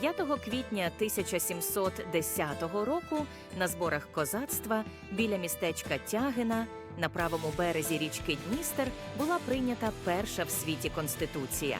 5 квітня 1710 року на зборах козацтва біля містечка Тягина на правому березі річки Дністер була прийнята перша в світі конституція.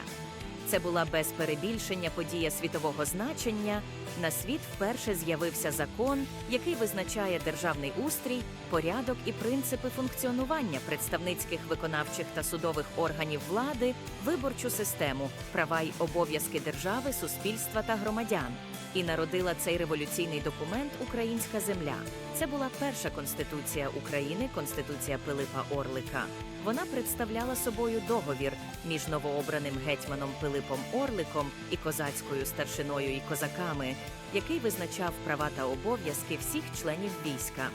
Це була без перебільшення подія світового значення. На світ вперше з'явився закон, який визначає державний устрій, порядок і принципи функціонування представницьких виконавчих та судових органів влади, виборчу систему, права й обов'язки держави, суспільства та громадян. І народила цей революційний документ Українська земля. Це була перша конституція України, конституція Пилипа Орлика. Вона представляла собою договір між новообраним гетьманом Пилипом Орликом і козацькою старшиною і козаками, який визначав права та обов'язки всіх членів війська.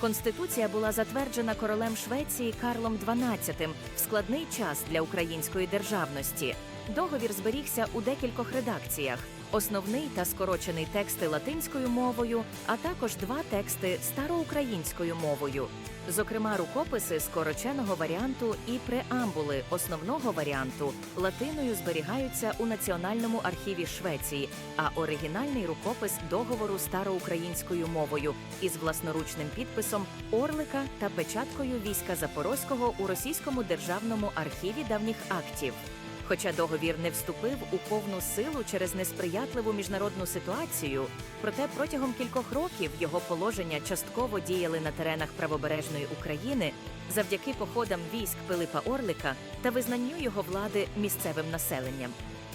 Конституція була затверджена королем Швеції Карлом XII в складний час для української державності. Договір зберігся у декількох редакціях: основний та скорочений тексти латинською мовою, а також два тексти староукраїнською мовою. Зокрема, рукописи скороченого варіанту і преамбули основного варіанту латиною зберігаються у Національному архіві Швеції, а оригінальний рукопис договору староукраїнською мовою із власноручним підписом Орлика та печаткою війська Запорозького у російському державному архіві давніх актів. Хоча договір не вступив у повну силу через несприятливу міжнародну ситуацію, проте протягом кількох років його положення частково діяли на теренах правобережної України завдяки походам військ Пилипа Орлика та визнанню його влади місцевим населенням.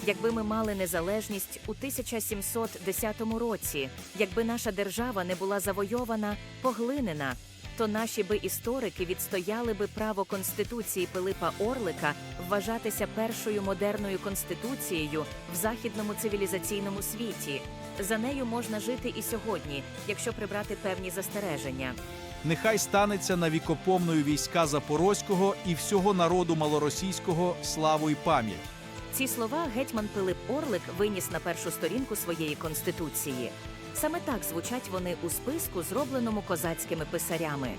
Якби ми мали незалежність у 1710 році, якби наша держава не була завойована, поглинена, то наші би історики відстояли би право конституції Пилипа Орлика вважатися першою модерною конституцією в західному цивілізаційному світі. За нею можна жити і сьогодні, якщо прибрати певні застереження. Нехай станеться на вікопомною війська Запорозького і всього народу малоросійського славу й пам'ять. Ці слова гетьман Пилип Орлик виніс на першу сторінку своєї конституції. Саме так звучать вони у списку, зробленому козацькими писарями.